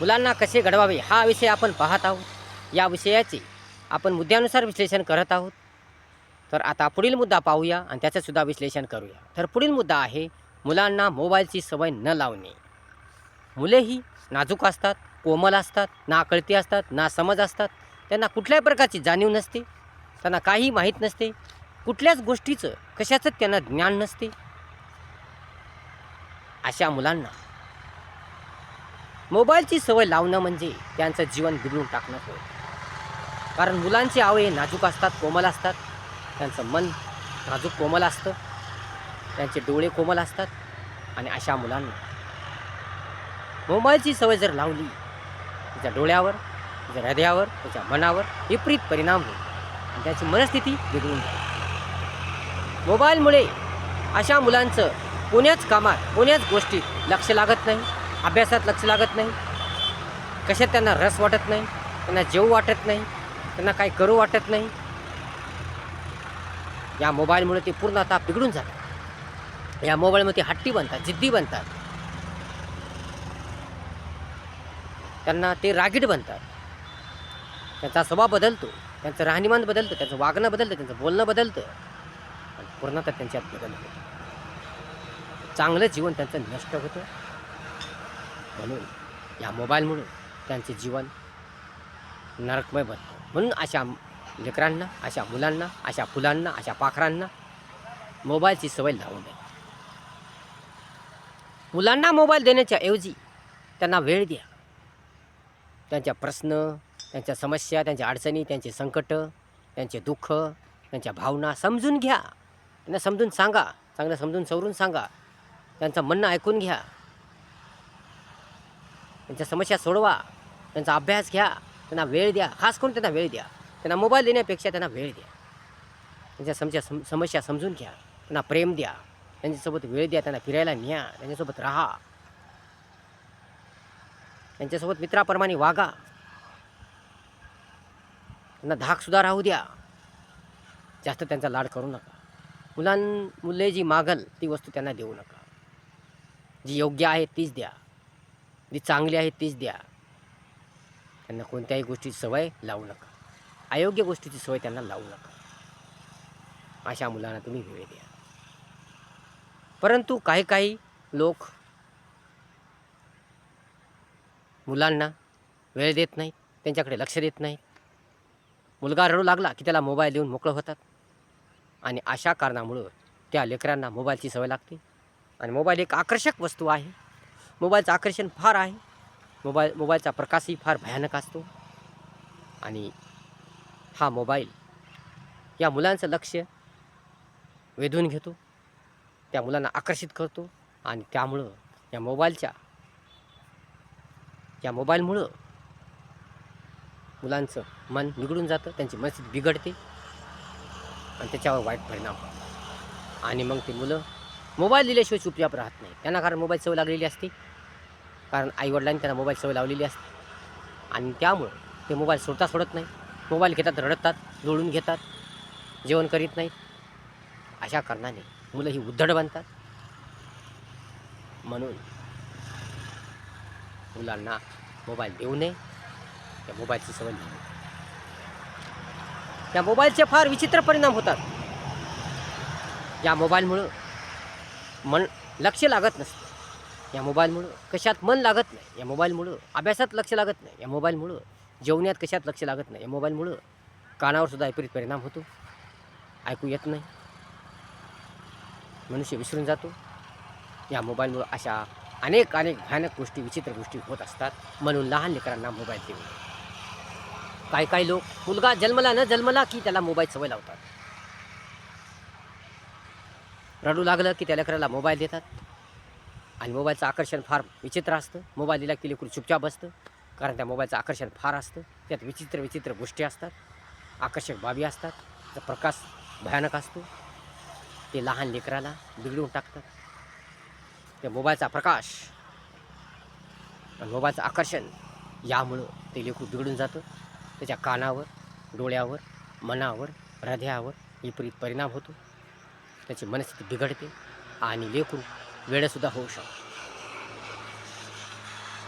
मुलांना कसे घडवावे हा विषय आपण पाहत आहोत. या विषयाचे आपण मुद्द्यानुसार विश्लेषण करत आहोत. तर आता पुढील मुद्दा पाहूया आणि त्याचंसुद्धा विश्लेषण करूया. तर पुढील मुद्दा आहे मुलांना मोबाईलची सवय न लावणे. मुलेही नाजूक असतात कोमल असतात ना कळती असतात ना समज असतात. त्यांना कुठल्याही प्रकारची जाणीव नसते. त्यांना काही माहीत नसते. कुठल्याच गोष्टीचं कशाचंच त्यांना ज्ञान नसते. अशा मुलांना मोबाईलची सवय लावणं म्हणजे त्यांचं जीवन बिघडून टाकणं होय. कारण मुलांचे आवळे नाजूक असतात कोमल असतात. त्यांचं मन नाजूक कोमल असतं. त्यांचे डोळे कोमल असतात. आणि अशा मुलांना मोबाईलची सवय जर लावली त्याच्या डोळ्यावर त्याच्या हृदयावर त्याच्या मनावर विपरीत परिणाम होईल. आणि त्याची मनस्थिती बिघडून जाईल. मोबाईलमुळे अशा मुलांचं कोण्याच कामात कोण्याच गोष्टीत लक्ष लागत नाही. अभ्यासात लक्ष लागत नाही. कशात त्यांना रस वाटत नाही त्यांना जेव वाटत नाही त्यांना काही करू वाटत नाही. या मोबाईलमुळे ते पूर्ण आता बिघडून जातात. या मोबाईलमध्ये हट्टी बनतात जिद्दी बनतात. त्यांना ते रागीट बनतात. त्यांचा स्वभाव बदलतो त्यांचं राहणीमान बदलतं त्यांचं वागणं बदलतं त्यांचं बोलणं बदलतं. पूर्णतः त्यांच्यात बदल होतो. चांगलं जीवन त्यांचं नष्ट होतं. म्हणून या मोबाईलमुळे त्यांचे जीवन नरकमय बनतं म्हणून अशा लेकरांना अशा मुलांना अशा फुलांना अशा पाखरांना मोबाईलची सवय लावू नये मुलांना मोबाईल देण्याच्या ऐवजी त्यांना वेळ द्या. त्यांच्या प्रश्न त्यांच्या समस्या त्यांच्या अडचणी त्यांचे संकट त्यांचे दुःख त्यांच्या भावना समजून घ्या. त्यांना समजून सांगा चांगलं समजून सवरून सांगा. त्यांचं म्हणणं ऐकून घ्या. त्यांच्या समस्या सोडवा त्यांचा अभ्यास घ्या त्यांना वेळ द्या खास करून त्यांना वेळ द्या. त्यांना मोबाईल देण्यापेक्षा त्यांना वेळ द्या. त्यांच्या समस्या सम समस्या समजून घ्या त्यांना प्रेम द्या त्यांच्यासोबत वेळ द्या त्यांना फिरायला न्या त्यांच्यासोबत राहा. त्यांच्यासोबत मित्राप्रमाणे वागा. त्यांना धाकसुद्धा राहू द्या. जास्त त्यांचा लाड करू नका. मुलां मुले जी मागल ती वस्तू त्यांना देऊ नका. जी योग्य आहे तीच द्या. जी चांगली आहे तीच द्या. त्यांना कोणत्याही गोष्टीची सवय लावू नका. अयोग्य गोष्टीची सवय त्यांना लावू नका. अशा मुलांना तुम्ही वेळ द्या. परंतु काही काही लोक मुलांना वेळ देत नाहीत त्यांच्याकडे लक्ष देत नाहीत. मुलगा रडू लागला की त्याला मोबाईल देऊन मोकळं होतात. आणि अशा कारणामुळं त्या लेकरांना मोबाईलची सवय लागते. आणि मोबाईल एक आकर्षक वस्तू आहे. मोबाईलचं आकर्षण फार आहे. मोबाईल मोबाईलचा प्रकाशही फार भयानक असतो. आणि हा मोबाईल या मुलांचं लक्ष वेधून घेतो. त्या मुलांना आकर्षित करतो. आणि त्यामुळं या मोबाईलच्या या मोबाईलमुळं मुलांचं मन बिघडून जातं. त्यांची मनस्थिती बिघडते. आणि त्याच्यावर वाईट परिणाम होतो. आणि मग ते मुलं मोबाईल दिल्याशिवाय चुपचाप राहत नाही. त्यांना कारण मोबाईल सवय लागलेली असते. कारण आईवडिलांनी त्यांना मोबाईल सवय लावलेली असते. आणि त्यामुळं ते मोबाईल सोडता सोडत नाही. मोबाईल घेतात रडतात लोळून घेतात जेवण करीत नाहीत. अशा कारणाने मुलं ही उद्धड बनतात. म्हणून मुलांना मोबाईल देऊ नये. त्या मोबाईलची सवय लावू नये. त्या मोबाईलचे फार विचित्र परिणाम होतात. या मोबाईलमुळं मन लक्ष लागत नसतं. या मोबाईलमुळं कशात मन लागत नाही या मोबाईलमुळं अभ्यासात लक्ष लागत नाही या मोबाईलमुळं जेवण्यात कशात लक्ष लागत नाही या मोबाईलमुळं कानावरसुद्धा विपरीत परिणाम होतो. ऐकू येत नाही. मनुष्य विसरून जातो. या मोबाईलमुळं अशा अनेक अनेक भयानक गोष्टी विचित्र गोष्टी होत असतात. म्हणून लहान लेकरांना मोबाईल देऊ नये. काही काही लोक मुलगा जन्मला न जन्मला की त्याला मोबाईल सवय लावतात. रडू लागलं की त्या लेकराला मोबाईल देतात. आणि मोबाईलचं आकर्षण फार विचित्र असतं. मोबाईल दिला की लेकरू चुपचाप बसतं. कारण त्या मोबाईलचं आकर्षण फार असतं. त्यात विचित्र विचित्र गोष्टी असतात. आकर्षक बाबी असतात. त्याचा प्रकाश भयानक असतो. ते लहान लेकराला बिघडवून टाकतात. त्या मोबाईलचा प्रकाश आणि मोबाईलचं आकर्षण यामुळं ते लेकरू बिघडून जातं. त्याच्या कानावर डोळ्यावर मनावर हृदयावर विपरीत परिणाम होतो. त्याची मनस्थिती बिघडते. आणि लेकरू वेळसुद्धा होऊ शकतो.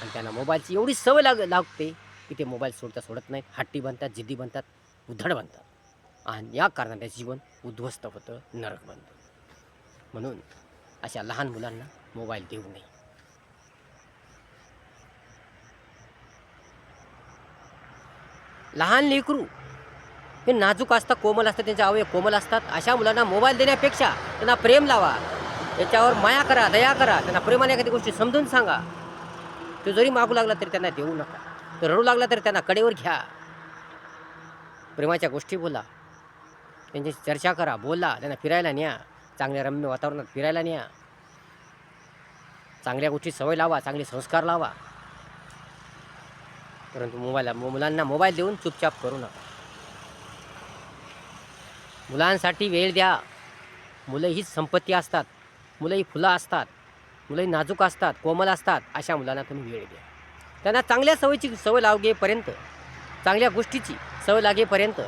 आणि त्यांना मोबाईलची एवढी सवय लाग लागते की ते मोबाईल सोडता सोडत नाहीत हट्टी बनतात जिद्दी बनतात उद्धड बनतात. आणि या कारणाने जीवन उद्ध्वस्त होतं नरक बनतं. म्हणून अशा लहान मुलांना मोबाईल देऊ नये. लहान लेकरू हे नाजूक असतात कोमल असतात त्यांचे अवयव कोमल असतात अशा मुलांना मोबाईल देण्यापेक्षा त्यांना प्रेम लावा. त्याच्यावर माया करा दया करा त्यांना प्रेमाने एखादी गोष्टी समजून सांगा. तो जरी मागू लागला तरी त्यांना देऊ नका. तो रडू लागला तरी त्यांना कडेवर घ्या. प्रेमाच्या गोष्टी बोला. त्यांच्याशी चर्चा करा बोला त्यांना फिरायला न्या. चांगल्या रम्य वातावरणात फिरायला न्या. चांगल्या गोष्टी सवय लावा चांगले संस्कार लावा. परंतु मोबाईल मुलांना मोबाईल देऊन चुपचाप करू नका. मुलांसाठी वेळ द्या. मुलं हीच संपत्ती असतात. मुलं ही फुलं असतात मुलं ही नाजूक असतात कोमल असतात अशा मुलांना तुम्ही वेळ द्या. त्यांना चांगल्या सवयीची सवय लागेपर्यंत चांगल्या गोष्टीची सवय लागेपर्यंत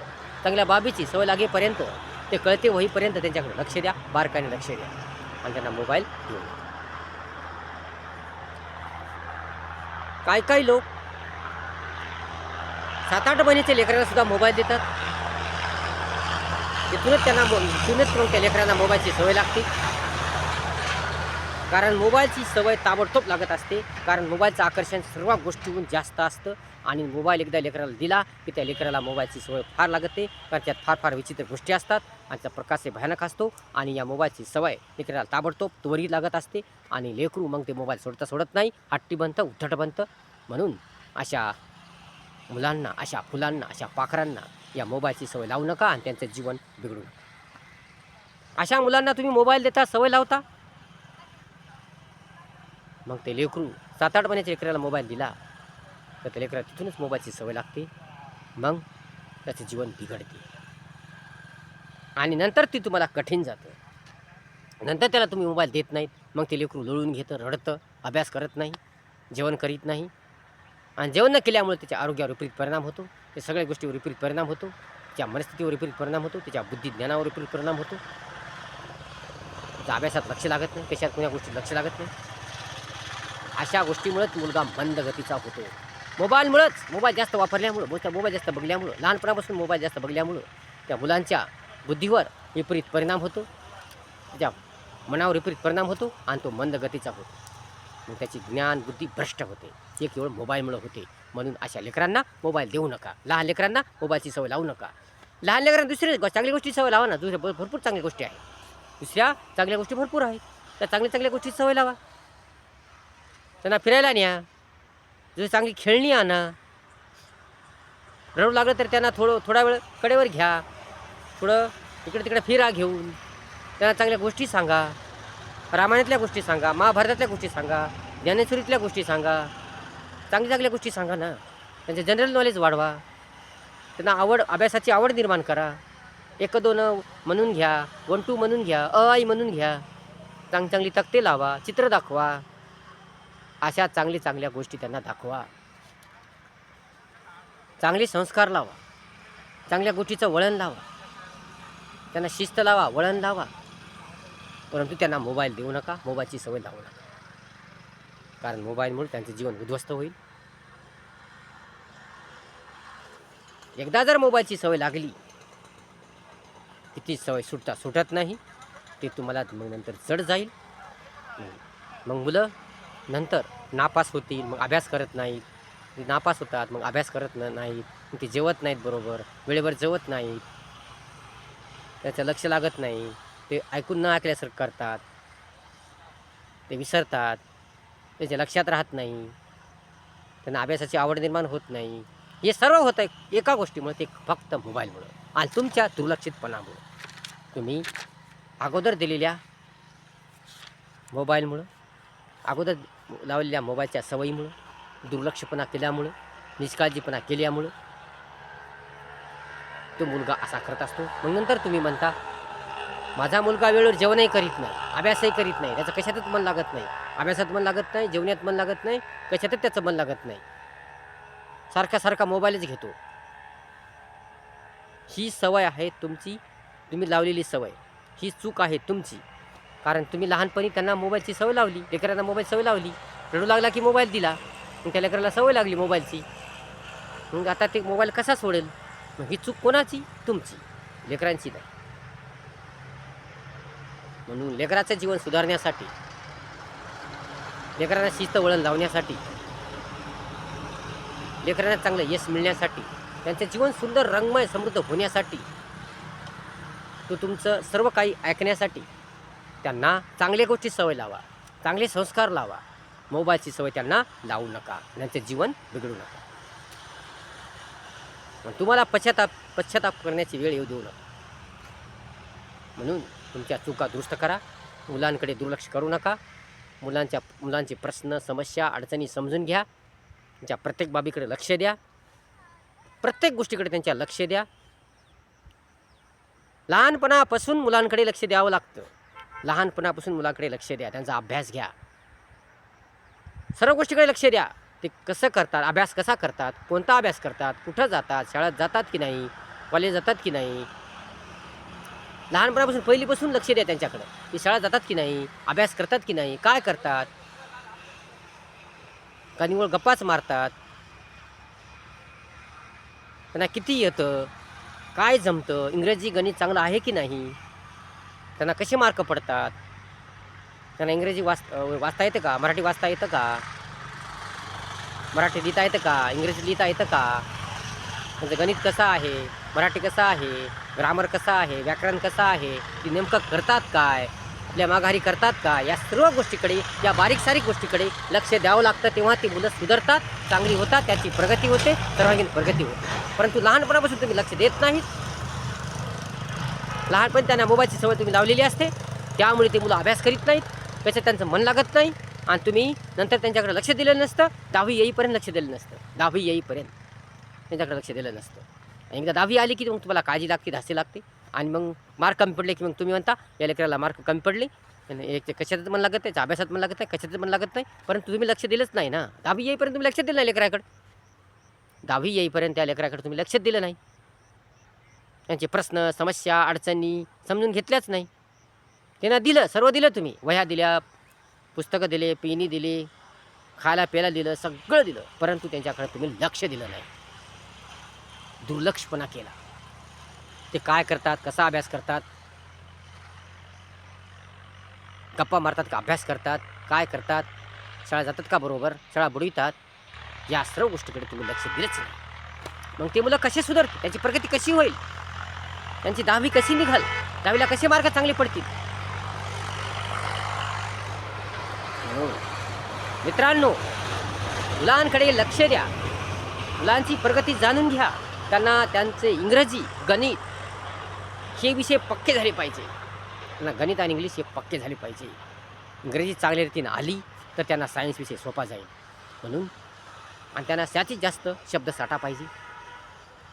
चांगल्या बाबीची सवय लागेपर्यंत ते कळते होईपर्यंत त्यांच्याकडे लक्ष द्या बारकाने लक्ष द्या आणि त्यांना मोबाईल देऊ काय काय लोक सात आठ महिन्याच्या लेकरांना सुद्धा मोबाईल देतात. तिथूनच त्यांना मो- तिथूनच मग त्या लेकरांना मोबाईलची सवय लागते. कारण मोबाईलची सवय ताबडतोब लागत असते. कारण मोबाईलचं आकर्षण सर्व गोष्टीहून जास्त असतं. आणि मोबाईल एकदा लेकराला दिला की त्या लेकराला मोबाईलची सवय फार लागते. कारण त्यात फार फार विचित्र गोष्टी असतात. आणि त्या प्रकाश भयानक असतो. आणि या मोबाईलची सवय लेकराला ताबडतोब त्वरित लागत असते. आणि लेकरू मग ते मोबाईल सोडता सोडत नाही. हट्टी बनतं उद्धट बनतं म्हणून अशा मुलांना अशा फुलांना अशा पाखरांना या मोबाईलची सवय लावू नका आणि त्यांचं जीवन बिघडू नका. अशा मुलांना तुम्ही मोबाईल देता सवय लावता? मग ते लेकरू सात आठ महिन्याच्या लेकराला मोबाईल दिला. तर त्या लेकराला तिथूनच मोबाईलची सवय लागते. मग त्याचं जीवन बिघडते. आणि नंतर ती तुम्हाला कठीण जातं. नंतर त्याला तुम्ही मोबाईल देत नाहीत. मग ते लेकरू लोळून घेतं रडतं अभ्यास करत नाही जेवण करीत नाही. आणि जेवण न केल्यामुळे त्याच्या आरोग्यावर विपरीत परिणाम होतो. ते सगळ्या गोष्टीवर विपरीत परिणाम होतो. त्याच्या मनस्थितीवर विपरीत परिणाम होतो. त्याच्या बुद्धी ज्ञानावर विपरीत परिणाम होतो. त्याच्या अभ्यासात लक्ष लागत नाही. कशात कोण्या गोष्टीत लक्ष लागत नाही. अशा गोष्टीमुळेच मुलगा मंद गतीचा होतो. मोबाईलमुळंच मोबाईल जास्त वापरल्यामुळं मोठा मोबाईल जास्त बघल्यामुळं लहानपणापासून मोबाईल जास्त बघल्यामुळं त्या मुलांच्या बुद्धीवर विपरीत परिणाम होतो. त्याच्या मनावर विपरीत परिणाम होतो आणि तो मंद गतीचा होतो. मग त्याची ज्ञान बुद्धी भ्रष्ट होते. ते केवळ मोबाईलमुळे होते. म्हणून अशा लेकरांना मोबाईल देऊ नका. लहान लेकरांना मोबाईलची सवय लावू नका. लहान लेकरांना दुसरी चांगली चांगल्या गोष्टी सवय लावा ना. दुसऱ्या भरपूर चांगल्या गोष्टी आहेत. दुसऱ्या चांगल्या गोष्टी भरपूर आहेत. त्या चांगल्या चांगल्या गोष्टी सवय लावा. त्यांना फिरायला न्या. जसं चांगली खेळणी आणा. रडू लागलं तर त्यांना थोडं थोडा वेळ कडेवर घ्या. थोडं इकडे तिकडे फिरा घेऊन. त्यांना चांगल्या गोष्टी सांगा. रामायणातल्या गोष्टी सांगा. महाभारतातल्या गोष्टी सांगा. ज्ञानेश्वरीतल्या गोष्टी सांगा. चांगल्या चांगल्या गोष्टी सांगा ना. त्यांचे जनरल नॉलेज वाढवा. त्यांना आवड अभ्यासाची आवड निर्माण करा. एक दोन म्हणून घ्या. वन टू म्हणून घ्या. अ आई म्हणून घ्या. चांग चांगली तक्ते लावा. चित्र दाखवा. अशा चांगली चांगल्या गोष्टी त्यांना दाखवा. चांगले संस्कार लावा. चांगल्या गोष्टीचं वळण लावा. त्यांना शिस्त लावा वळण लावा. परंतु त्यांना मोबाईल देऊ नका मोबाईलची सवय लावू नका. कारण मोबाईलमुळे त्यांचं जीवन उद्ध्वस्त होईल. एकदा जर मोबाईलची सवय लागली की ती सवय सुटता सुटत नाही ते तुम्हाला मग नंतर जड जाईल. मग मुलं नंतर नापास होतील मग अभ्यास करत नाहीत. नापास होतात मग अभ्यास करत न नाहीत. मग ते जेवत नाहीत बरोबर. वेळेवर जेवत नाहीत. त्याचं लक्ष लागत नाही. ते ऐकून न ऐकल्यासारखं करतात. ते विसरतात. त्याच्या लक्षात राहत नाही. त्यांना अभ्यासाची आवड निर्माण होत नाही. हे सर्व होतं आहे. एका गोष्टीमुळे ते फक्त मोबाईलमुळं. आणि तुमच्या दुर्लक्षितपणामुळं. तुम्ही अगोदर दिलेल्या मोबाईलमुळं अगोदर लावलेल्या मोबाईलच्या सवयीमुळं दुर्लक्षपणा केल्यामुळं निष्काळजीपणा केल्यामुळं तो मुलगा असा करत असतो. मग नंतर तुम्ही म्हणता माझा मुलगा वेळेवर जेवणही करीत नाही अभ्यासही करीत नाही त्याचं कशातच मन लागत नाही अभ्यासात मन लागत नाही जेवण्यात मन लागत नाही कशातच त्याचं मन लागत नाही. सारखा सारखा मोबाईलच घेतो. ही सवय आहे तुमची तुम्ही लावलेली सवय. ही चूक आहे तुमची. कारण तुम्ही लहानपणी त्यांना मोबाईलची सवय लावली लेकरांना मोबाईल सवय लावली रडू लागला की मोबाईल दिला मग त्या लेकराला सवय लागली मोबाईलची. मग आता ते मोबाईल कसा सोडेल? मग ही चूक कोणाची? तुमची. लेकरांची नाही. म्हणून लेकराचं जीवन सुधारण्यासाठी लेकरांना शिस्त वळण लावण्यासाठी लेकरांना चांगलं यश मिळण्यासाठी त्यांचं जीवन सुंदर रंगमय समृद्ध होण्यासाठी तो तुमचं सर्व काही ऐकण्यासाठी त्यांना चांगल्या गोष्टी सवय लावा. चांगले संस्कार लावा. मोबाईलची सवय त्यांना लावू नका. त्यांचे जीवन बिघडू नका. मग तुम्हाला पश्चाताप पश्चाताप करण्याची वेळ येऊ देऊ नका. म्हणून तुमच्या चुका दुरुस्त करा. मुलांकडे दुर्लक्ष करू नका. मुलांच्या मुलांचे प्रश्न समस्या अडचणी समजून घ्या. त्यांच्या प्रत्येक बाबीकडे लक्ष द्या. प्रत्येक गोष्टीकडे त्यांच्या लक्ष द्या. लहानपणापासून मुलांकडे लक्ष द्यावं लागतं. लहानपणापासून मुलाकडे लक्ष द्या त्यांचा अभ्यास घ्या. सर्व गोष्टीकडे लक्ष द्या. ते कसं करतात अभ्यास कसा करतात कोणता अभ्यास करतात कुठं जातात शाळेत जातात की नाही कॉलेज जातात की नाही? लहानपणापासून पहिलीपासून लक्ष द्या त्यांच्याकडं. की शाळा जातात की नाही अभ्यास करतात की नाही काय करतात? का निवळ गप्पाच मारतात. त्यांना किती येतं काय जमतं इंग्रजी गणित चांगलं आहे की नाही? त्यांना कसे मार्क पडतात? त्यांना इंग्रजी वाच वाचता येतं का? मराठी वाचता येतं का? मराठी लिहिता येतं का? इंग्रजी लिहिता येतं का? म्हणजे गणित कसं आहे? मराठी कसं आहे? ग्रामर कसं आहे? व्याकरण कसं आहे? ती नेमकं करतात काय? आपल्या माघारी करतात का? या सर्व गोष्टीकडे या बारीक सारीक गोष्टीकडे लक्ष द्यावं लागतं. तेव्हा ती मुलं सुधारतात चांगली होतात त्याची प्रगती होते सर्वांगीण प्रगती होते. परंतु लहानपणापासून तुम्ही लक्ष देत नाहीत. लहानपणी त्यांना मोबाईलची सवय तुम्ही लावलेली असते. त्यामुळे ते मुलं अभ्यास करीत नाहीत. त्याच्यात त्यांचं मन लागत नाही. आणि तुम्ही नंतर त्यांच्याकडे लक्ष दिलं नसतं. दहावी येईपर्यंत लक्ष दिलं नसतं. दहावी येईपर्यंत त्यांच्याकडे लक्ष दिलं नसतं. एकदा दहावी आली की मग तुम्हाला काळजी लागते धासी लागते. आणि मग मार्क कमी पडले की मग तुम्ही म्हणता या लेकराला मार्क कमी पडले. आणि एक ते कशात मन लागत नाही अभ्यासात मन लागत नाही कशात मन लागत नाही. परंतु तुम्ही लक्ष दिलंच नाही ना. दहावी येईपर्यंत तुम्ही लक्ष दिलं नाही लेकराकडे. दहावी येईपर्यंत त्या लेकराकडे तुम्ही लक्ष दिलं नाही. त्यांचे प्रश्न समस्या अडचणी समजून घेतल्याच नाही. त्यांना दिलं सर्व दिलं तुम्ही. वह्या दिल्या पुस्तकं दिले पेनी दिले खायला प्यायला दिलं सगळं दिलं. परंतु त्यांच्याकडे तुम्ही लक्ष दिलं नाही. दुर्लक्षपणा केला. ते काय करतात कसा अभ्यास करतात? गप्पा मारतात का? अभ्यास करतात. काय करतात? शाळा जातात का बरोबर? शाळा बुडवितात. या सर्व गोष्टीकडे तुम्ही लक्ष दिलंच नाही. मग ते मुलं कसे सुधारतील? त्याची प्रगती कशी होईल? त्यांची दहावी कशी निघाल? दहावीला कसे मार्क चांगले पडतील? हो. मित्रांनो मुलांकडे लक्ष द्या. मुलांची प्रगती जाणून घ्या. त्यांना त्यांचे इंग्रजी गणित हे विषय पक्के झाले पाहिजे. त्यांना गणित आणि इंग्लिश हे पक्के झाले पाहिजे. इंग्रजी चांगल्या रीतीनं आली तर त्यांना सायन्स विषय सोपा जाईल. म्हणून आणि त्यांना त्याचीच जास्त शब्द साठा पाहिजे.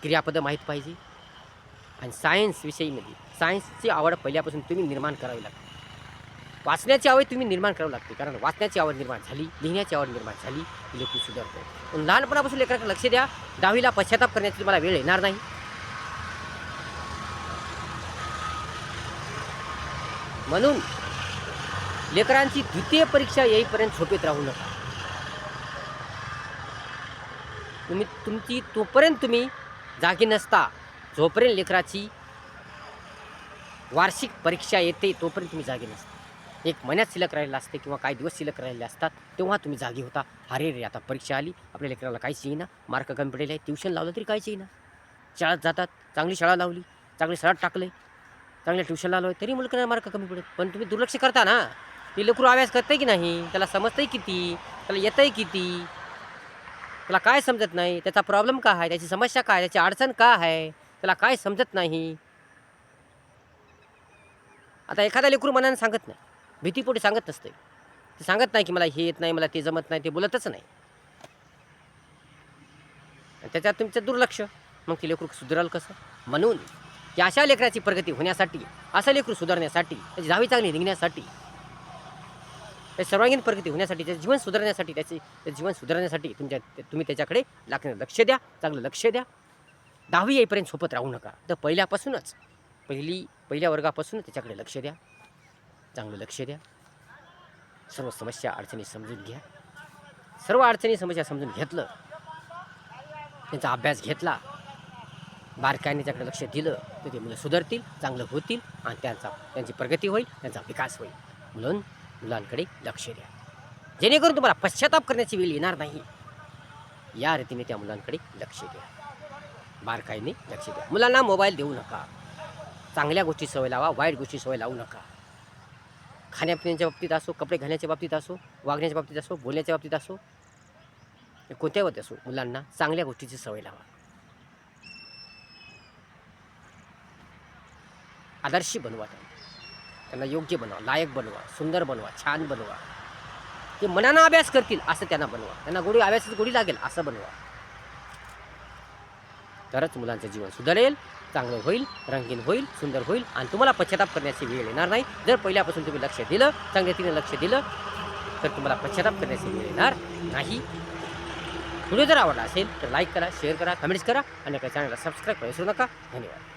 क्रियापदं माहीत पाहिजे. आणि सायन्स विषयीमध्ये सायन्सची आवड पहिल्यापासून तुम्ही निर्माण करावी लागते. वाचण्याची आवड तुम्ही निर्माण करावी लागते. कारण वाचण्याची आवड निर्माण झाली लिहिण्याची आवड निर्माण झाली की लेखी सुधारतो पण लहानपणापासून लेकरांना लक्ष द्या दहावीला पश्चाताप करण्याची तुम्हाला वेळ येणार नाही. म्हणून लेकरांची द्वितीय परीक्षा येईपर्यंत झोपेत राहू नका. तुम्ही तुमची तोपर्यंत तुम्ही जागी नसता. जोपर्यंत लेकराची वार्षिक परीक्षा येते तोपर्यंत तुम्ही जागी नसता. एक महिन्यात शिल्लक राहिलेला असते किंवा काही दिवस शिल्लक राहिलेले असतात तेव्हा तुम्ही जागी होता. अरे रे आता परीक्षा आली आपल्या लेकराला काहीच येईना मार्क कमी पडलेले आहे ट्युशन लावलं तरी काहीच येईना. शाळेत जातात चांगली शाळा लावली चांगली शाळेत टाकले चांगल्या ट्युशनला आलो तरी मुलगा मार्क कमी पडेल. पण तुम्ही दुर्लक्ष करता ना. ते लेकरू अभ्यास करतंय की नाही? त्याला समजतंय किती? त्याला येतंय किती? त्याला काय समजत नाही? त्याचा प्रॉब्लेम काय आहे? त्याची समस्या काय त्याची अडचण का आहे? त्याला काय समजत नाही. आता एखादा लेकरू मनाने सांगत नाही. भीतीपोटी सांगत नसते. ते सांगत नाही की मला हे येत नाही मला ते जमत नाही ते बोलतच नाही. त्याच्यात तुमचं दुर्लक्ष. मग ते लेकरू सुधाराल कसं? म्हणून की अशा लेकराची प्रगती होण्यासाठी असं लेकरू सुधारण्यासाठी त्याची दहावी चांगली निघण्यासाठी त्याची सर्वांगीण प्रगती होण्यासाठी त्याचं जीवन सुधारण्यासाठी त्याचे जीवन सुधारण्यासाठी तुमच्या तुम्ही त्याच्याकडे लागणं लक्ष द्या चांगलं लक्ष द्या. दहावी येईपर्यंत सोबत राहू नका. तर पहिल्यापासूनच पहिली पहिल्या वर्गापासूनच त्याच्याकडे लक्ष द्या. चांगलं लक्ष द्या. सर्व समस्या अडचणी समजून घ्या. सर्व अडचणी समस्या समजून घेतलं त्यांचा अभ्यास घेतला बारकाईने त्याकडे लक्ष दिलं तर ते मुलं सुधारतील चांगलं होतील आणि त्यांचा त्यांची प्रगती होईल त्यांचा विकास होईल. म्हणून मुलांकडे लक्ष द्या. जेणेकरून तुम्हाला पश्चाताप करण्याची वेळ येणार नाही. या रीतीने त्या मुलांकडे लक्ष द्या. बारकाईने लक्ष द्या. मुलांना मोबाईल देऊ नका. चांगल्या गोष्टी सवय लावा वाईट गोष्टी सवय लावू नका. खाण्यापिण्याच्या बाबतीत असो कपडे घालण्याच्या बाबतीत असो वागण्याच्या बाबतीत असो बोलण्याच्या बाबतीत असो कोणत्या बाबतीत असो मुलांना चांगल्या गोष्टीची सवय लावा. आदर्शी बनवा त्यांना. त्यांना योग्य बनवा लायक बनवा सुंदर बनवा छान बनवा. ते मनानं अभ्यास करतील असं त्यांना बनवा. त्यांना गोडी अभ्यासाची गोडी लागेल असं बनवा. तरच मुलांचं जीवन सुधारेल चांगलं होईल रंगीन होईल सुंदर होईल आणि तुम्हाला पश्चाताप करण्याची वेळ येणार नाही. जर पहिल्यापासून तुम्ही लक्ष दिलं चांगल्या तिने लक्ष दिलं तर तुम्हाला पश्चाताप करण्याची वेळ येणार नाही. व्हिडिओ जर आवडला असेल तर लाईक करा शेअर करा कमेंट्स करा आणि आपल्या चॅनलला सबस्क्राईब करू नका. धन्यवाद.